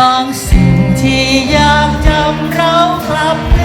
บางสิ่งที่อยากจำเรากลับ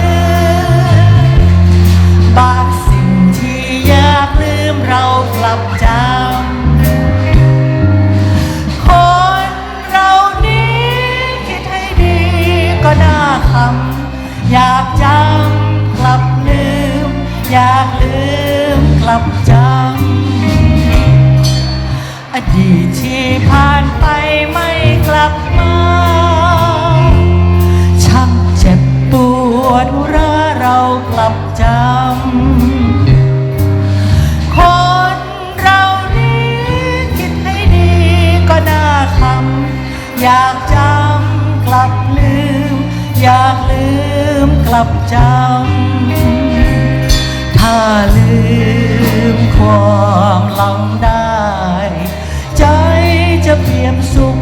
จำกลับลืม อยากลืมกลับจำถ้าลืมความหลังได้ ใจจะเปี่ยมสุข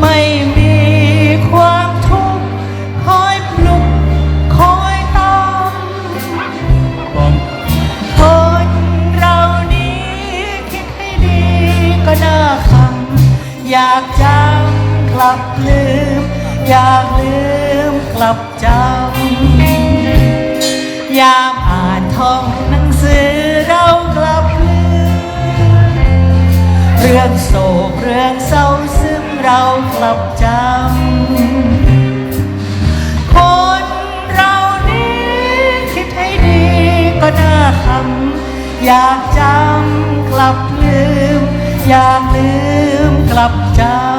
ไม่มีความทุกข์คอยปลุกคอยตามคนเรานี้คิดให้ดีก็น่าคำอยากจำ ลับลืม อยากลืมกลับจำยามอ่านท่องหนังสือเรากลับลืม เรื่องโศกเรื่องเศร้าซึมเรากลับจำคนเรานี้คิดให้ดีก็น่าคำอยากจำกลับลืม อยากลืมกลับจำ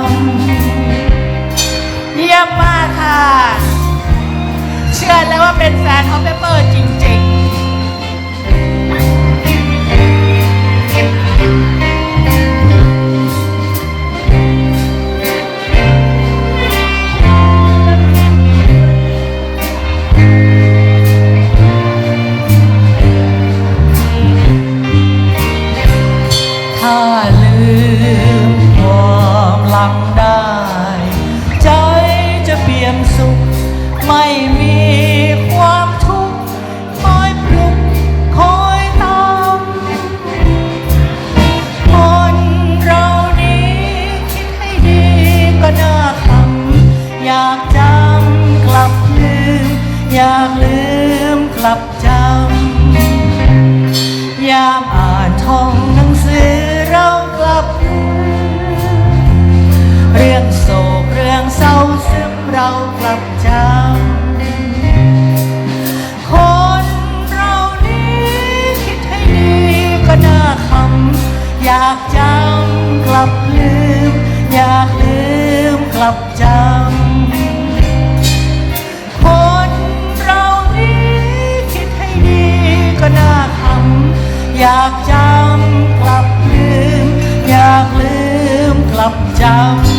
เป็นแฟนของเปเปอร์จริง ลับจำยามอ่านท่องหนังสือเรากลับลืมเรื่องโศกเรื่องเศร้าซึมเรากลับจำคนเรานี้คิดให้ดีก็น่าคำอยากจำกลับลืม อยากลืมกลับจำ อยากจำกลับลืม อยากลืมกลับจำ